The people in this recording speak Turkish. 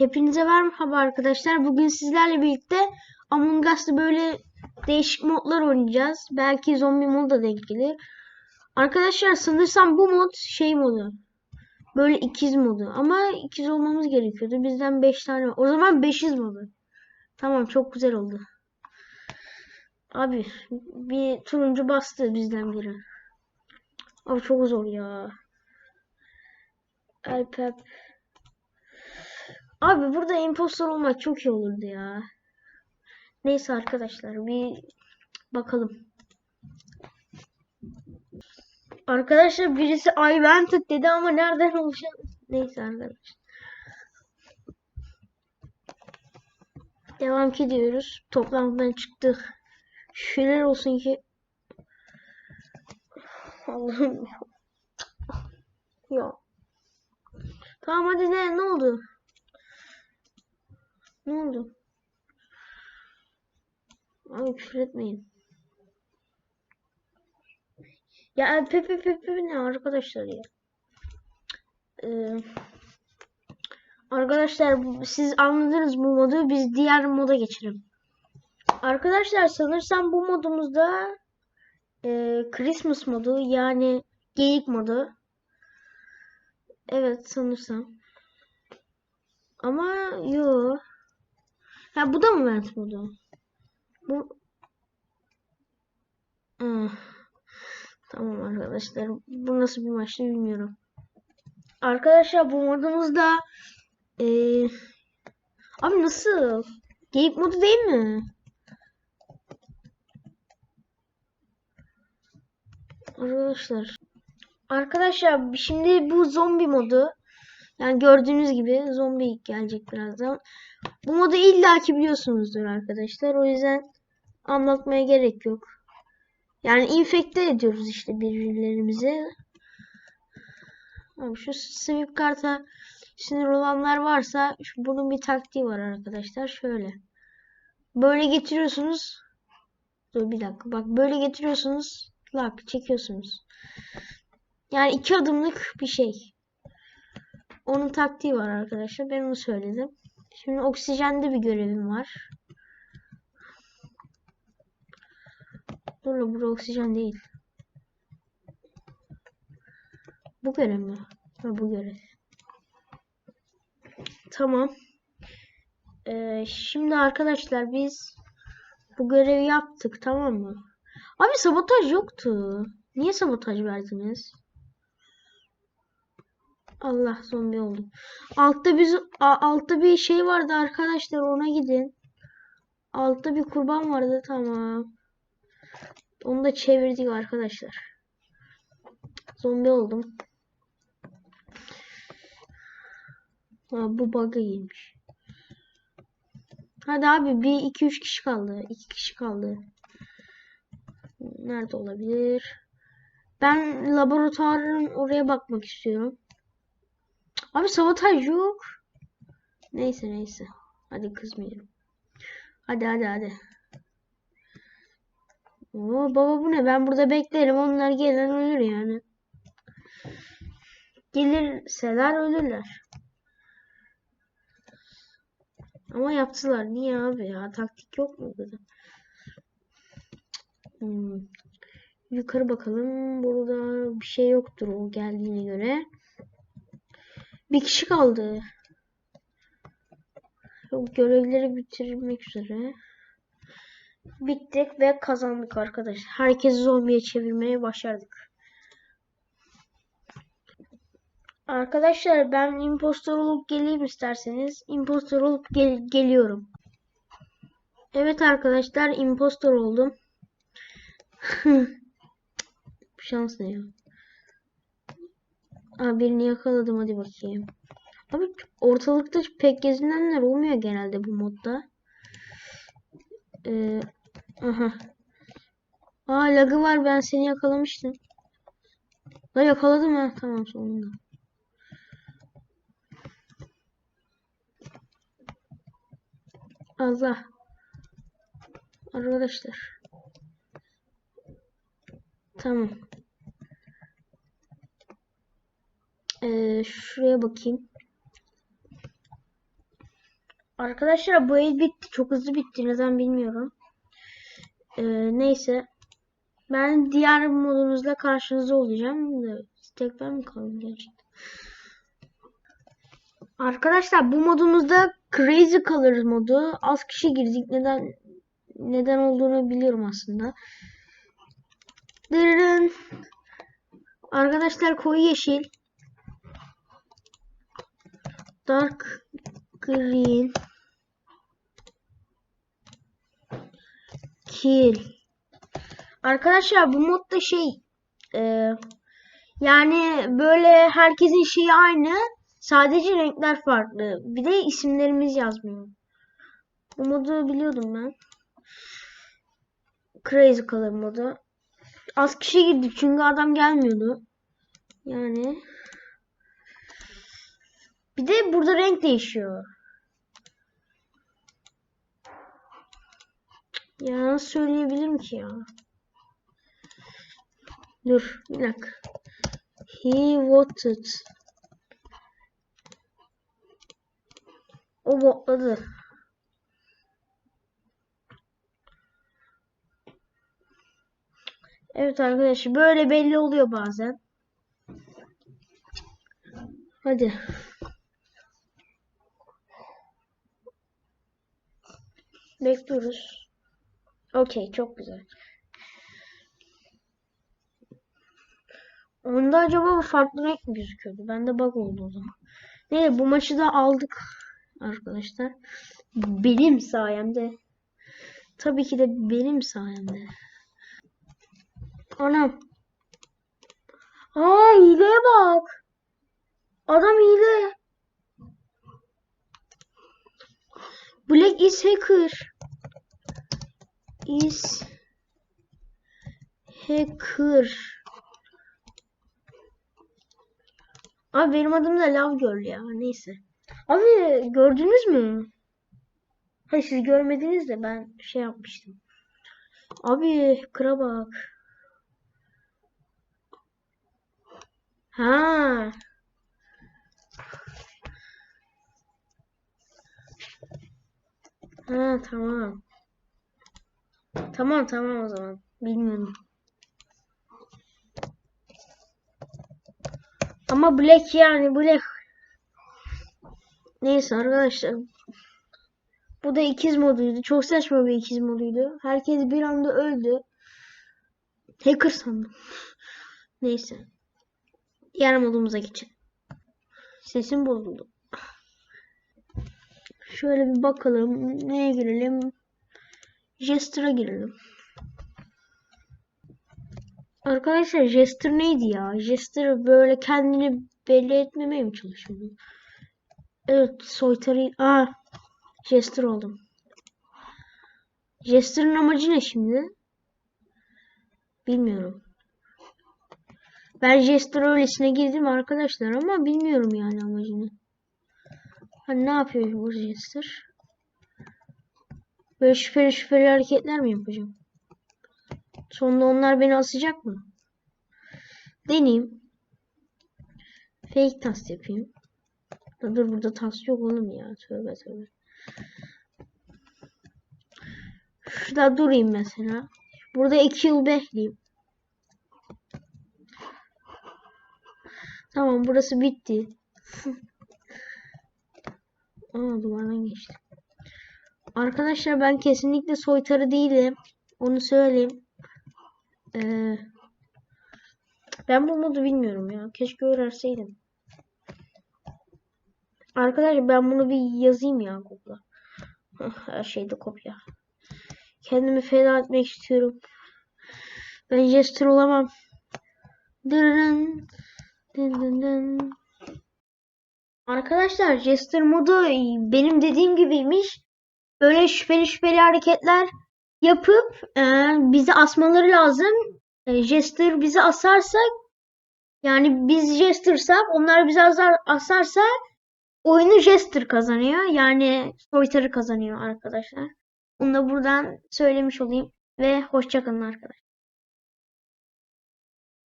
Hepinize merhaba arkadaşlar. Bugün sizlerle birlikte Among Us'ta böyle değişik modlar oynayacağız. Belki zombi modu da denk gelir. Arkadaşlar sanırsam bu mod şey modu. Böyle ikiz modu. Ama ikiz olmamız gerekiyordu. Bizden 5 tane. O zaman 500 modu. Tamam çok güzel oldu. Abi bir turuncu bastı bizden biri. Abi çok zor ya. Alp Alp. Abi burada impostor olmak çok iyi olurdu ya. Neyse arkadaşlar bir bakalım. Arkadaşlar birisi I dedi ama nereden olacak? Neyse arkadaşlar. Devam ediyoruz. Toplantıdan çıktık. Şükürler olsun ki Allah'ım ya. Ya. Tamam hadi ne ne oldu? Ne oldu? Abi küfür etmeyin. Ya pepe pepe ne arkadaşlar ya? Ee, arkadaşlar bu- siz anladınız bu modu. Biz diğer moda geçelim. Arkadaşlar sanırsam bu modumuzda e, Christmas modu yani geyik modu. Evet sanırsam. Ama yo. Ha bu da mı vent modu? Bu Hmm. Tamam arkadaşlar. Bu nasıl bir maçtı bilmiyorum. Arkadaşlar bu modumuzda eee Abi nasıl? Geyik modu değil mi? Arkadaşlar. Arkadaşlar şimdi bu zombi modu. Yani gördüğünüz gibi zombi gelecek birazdan. Bu modu illaki biliyorsunuzdur arkadaşlar. O yüzden anlatmaya gerek yok. Yani infekte ediyoruz işte birbirlerimizi. Abi şu sweep karta sinir olanlar varsa şu, bunun bir taktiği var arkadaşlar. Şöyle. Böyle getiriyorsunuz. Dur bir dakika. Bak böyle getiriyorsunuz. Lak çekiyorsunuz. Yani iki adımlık bir şey. Onun taktiği var arkadaşlar. Ben onu söyledim. Şimdi oksijende bir görevim var. Dur la bu oksijen değil. Bu görev mi? Ha bu görev. Tamam. Ee, şimdi arkadaşlar biz bu görevi yaptık tamam mı? Abi sabotaj yoktu. Niye sabotaj verdiniz? Allah zombi oldum. Altta biz altta bir şey vardı arkadaşlar ona gidin. Altta bir kurban vardı tamam. Onu da çevirdik arkadaşlar. Zombi oldum. Ha, bu bug'a girmiş. Hadi abi bir iki üç kişi kaldı. iki kişi kaldı. Nerede olabilir? Ben laboratuvarın oraya bakmak istiyorum. Abi sabotaj yok. Neyse neyse. Hadi kızmayalım. Hadi hadi hadi. Oo, baba bu ne? Ben burada beklerim. Onlar gelen ölür yani. Gelirseler ölürler. Ama yaptılar. Niye abi ya? Taktik yok mu burada? Hmm. Yukarı bakalım. Burada bir şey yoktur o geldiğine göre. Bir kişi kaldı. Görevleri bitirmek üzere. Bittik ve kazandık arkadaşlar. Herkesi zombiye çevirmeyi başardık. Arkadaşlar ben impostor olup geleyim isterseniz. Impostor olup gel- geliyorum. Evet arkadaşlar impostor oldum. Şans ne ya? Aa, birini yakaladım hadi bakayım. Abi ortalıkta pek gezinenler olmuyor genelde bu modda. Ee, aha. Aa lagı var ben seni yakalamıştım. Da yakaladım ha tamam sonunda. Allah. Arkadaşlar. Tamam. Ee, şuraya bakayım. Arkadaşlar bu el bitti. Çok hızlı bitti. Neden bilmiyorum. Ee, neyse. Ben diğer modumuzda karşınızda olacağım. Tek ben mi kaldım gerçekten? Arkadaşlar bu modumuzda Crazy Colors modu. Az kişi girdik. Neden neden olduğunu biliyorum aslında. Dırırın. Arkadaşlar koyu yeşil. Dark green. Kill. Arkadaşlar bu modda şey e, yani böyle herkesin şeyi aynı. Sadece renkler farklı. Bir de isimlerimiz yazmıyor. Bu modu biliyordum ben. Crazy Color modu. Az kişi girdik çünkü adam gelmiyordu. Yani. Bir de burada renk değişiyor. Ya nasıl söyleyebilirim ki ya? Dur bir dakika. He voted. O botladı. Evet arkadaşlar böyle belli oluyor bazen. Hadi. Bekliyoruz. Okey çok güzel. Onda acaba farklı renk mi gözüküyordu? Bende bug oldu o zaman. Neyse bu maçı da aldık arkadaşlar. Benim sayemde. Tabii ki de benim sayemde. Anam. Aa hileye bak. Adam hile. Black is hacker. Is hacker. Abi benim adım da Love Girl ya. Neyse. Abi gördünüz mü? Hayır siz görmediniz de ben şey yapmıştım. Abi kıra bak. Ha. Ha tamam. Tamam tamam o zaman. Bilmiyorum. Ama Black yani Black. Neyse arkadaşlar. Bu da ikiz moduydu. Çok saçma bir ikiz moduydu. Herkes bir anda öldü. Hacker sandım. Neyse. Diğer modumuza geçelim. Sesim bozuldu. Şöyle bir bakalım. Neye girelim? Jester'a girelim. Arkadaşlar Jester neydi ya? Jester böyle kendini belli etmemeye mi çalışıyordu? Evet soytarı... Aa Jester oldum. Jester'ın amacı ne şimdi? Bilmiyorum. Ben Jester öylesine girdim arkadaşlar ama bilmiyorum yani amacını. Hani ne yapıyor bu Jester? Böyle şüpheli şüpheli hareketler mi yapacağım? Sonunda onlar beni asacak mı? Deneyeyim. Fake tas yapayım. Dur burada tas yok oğlum ya. Tövbe tövbe. Şurada durayım mesela. Burada iki yıl bekleyeyim. Tamam burası bitti. Aa duvardan geçti. Arkadaşlar ben kesinlikle soytarı değilim. Onu söyleyeyim. Ee, ben bu modu bilmiyorum ya. Keşke öğrenseydim. Arkadaşlar ben bunu bir yazayım ya Google'a. Her şeyde kopya. Kendimi feda etmek istiyorum. Ben jester olamam. Dırırın. Dın dın dın. Arkadaşlar jester modu benim dediğim gibiymiş. Böyle şüpheli şüpheli hareketler yapıp e, bizi asmaları lazım. E, jester bizi asarsa yani biz jestersak onlar bizi asar, asarsa oyunu jester kazanıyor. Yani soytarı kazanıyor arkadaşlar. Bunu da buradan söylemiş olayım ve hoşçakalın arkadaşlar.